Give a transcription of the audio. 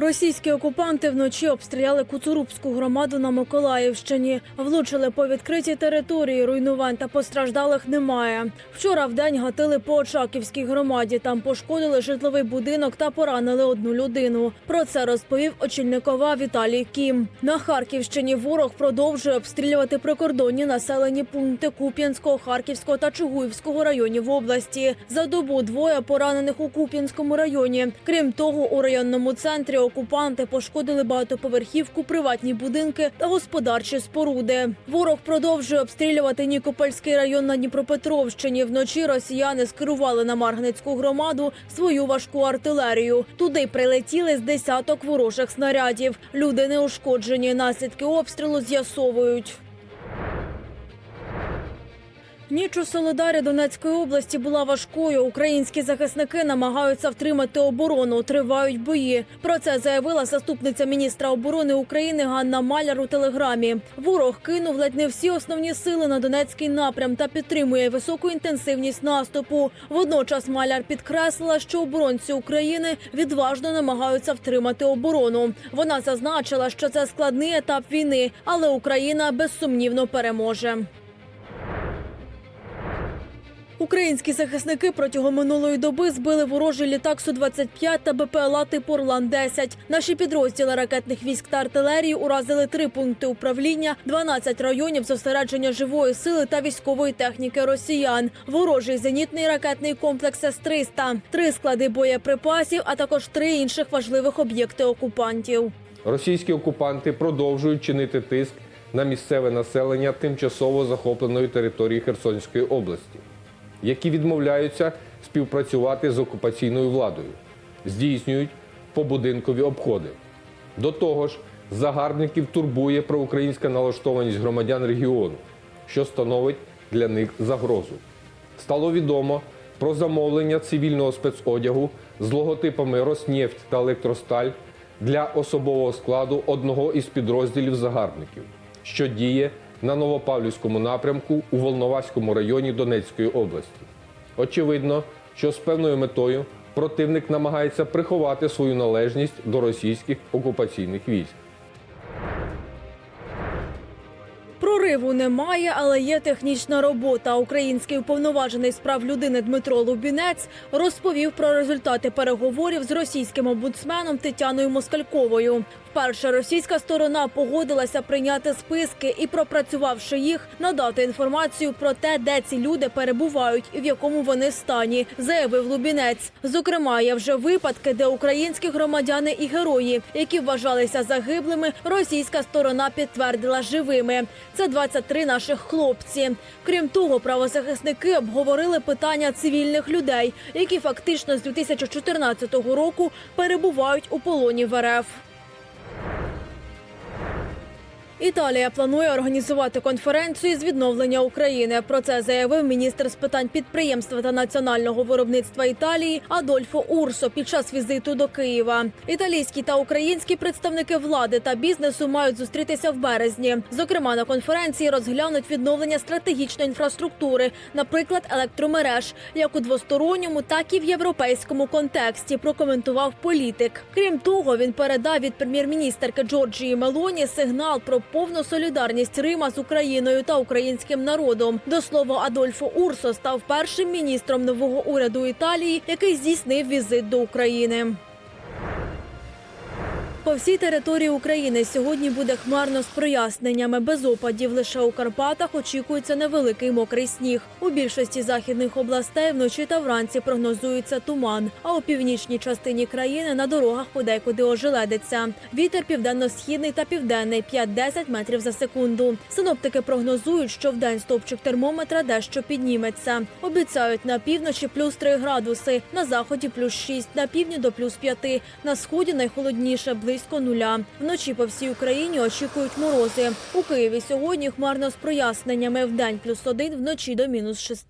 Російські окупанти вночі обстріляли Куцурубську громаду на Миколаївщині. Влучили по відкритій території. Руйнувань та постраждалих немає. Вчора вдень гатили по Очаківській громаді. Там пошкодили житловий будинок та поранили одну людину. Про це розповів очільникова Віталій Кім. На Харківщині ворог продовжує обстрілювати прикордонні населені пункти Куп'янського, Харківського та Чугуївського районів області. За добу двоє поранених у Куп'янському районі. Крім того, у районному центрі окупанти пошкодили багатоповерхівку, приватні будинки та господарчі споруди. Ворог продовжує обстрілювати Нікопольський район на Дніпропетровщині. Вночі росіяни скерували на Маргницьку громаду свою важку артилерію. Туди прилетіли з десяток ворожих снарядів. Люди не ушкоджені. Наслідки обстрілу з'ясовують. Ніч у Солодарі Донецької області була важкою. Українські захисники намагаються втримати оборону. Тривають бої. Про це заявила заступниця міністра оборони України Ганна Маляр у телеграмі. Ворог кинув ледь не всі основні сили на Донецький напрям та підтримує високу інтенсивність наступу. Водночас Маляр підкреслила, що оборонці України відважно намагаються втримати оборону. Вона зазначила, що це складний етап війни, але Україна безсумнівно переможе. Українські захисники протягом минулої доби збили ворожий літак Су-25 та БПЛА типу Орлан-10. Наші підрозділи ракетних військ та артилерії уразили три пункти управління, 12 районів зосередження живої сили та військової техніки росіян, ворожий зенітний ракетний комплекс С-300, три склади боєприпасів, а також три інших важливих об'єкти окупантів. Російські окупанти продовжують чинити тиск на місцеве населення тимчасово захопленої території Херсонської області, які відмовляються співпрацювати з окупаційною владою, здійснюють побудинкові обходи. До того ж, загарбників турбує проукраїнська налаштованість громадян регіону, що становить для них загрозу. Стало відомо про замовлення цивільного спецодягу з логотипами Роснефть та Електросталь для особового складу одного із підрозділів загарбників, що діє на Новопавлівському напрямку у Волноваському районі Донецької області. Очевидно, що з певною метою противник намагається приховати свою належність до російських окупаційних військ. Прориву немає, але є технічна робота. Український уповноважений з прав людини Дмитро Лубінець розповів про результати переговорів з російським омбудсменом Тетяною Москальковою. Вперше російська сторона погодилася прийняти списки і, пропрацювавши їх, надати інформацію про те, де ці люди перебувають і в якому вони стані, заявив Лубінець. Зокрема, є вже випадки, де українські громадяни і герої, які вважалися загиблими, російська сторона підтвердила живими. Це 23 наших хлопці. Крім того, правозахисники обговорили питання цивільних людей, які фактично з 2014 року перебувають у полоні в РФ. Італія планує організувати конференцію з відновлення України. Про це заявив міністр з питань підприємства та національного виробництва Італії Адольфо Урсо під час візиту до Києва. Італійські та українські представники влади та бізнесу мають зустрітися в березні. Зокрема, на конференції розглянуть відновлення стратегічної інфраструктури, наприклад, електромереж, як у двосторонньому, так і в європейському контексті. Прокоментував політик. Крім того, він передав від прем'єр-міністерки Джорджії Мелоні сигнал про повну солідарність Рима з Україною та українським народом. До слова, Адольфо Урсо став першим міністром нового уряду Італії, який здійснив візит до України. По всій території України сьогодні буде хмарно з проясненнями. Без опадів лише у Карпатах очікується невеликий мокрий сніг. У більшості західних областей вночі та вранці прогнозується туман. А у північній частині країни на дорогах подекуди ожеледиться. Вітер південно-східний та південний 5-10 метрів за секунду. Синоптики прогнозують, що вдень стовпчик термометра дещо підніметься. Обіцяють на півночі плюс 3 градуси, на заході плюс 6, на півдні до плюс 5, на сході найхолодніше близько нуля. Вночі по всій Україні очікують морози. У Києві сьогодні хмарно з проясненнями. Вдень плюс один, вночі до мінус 6.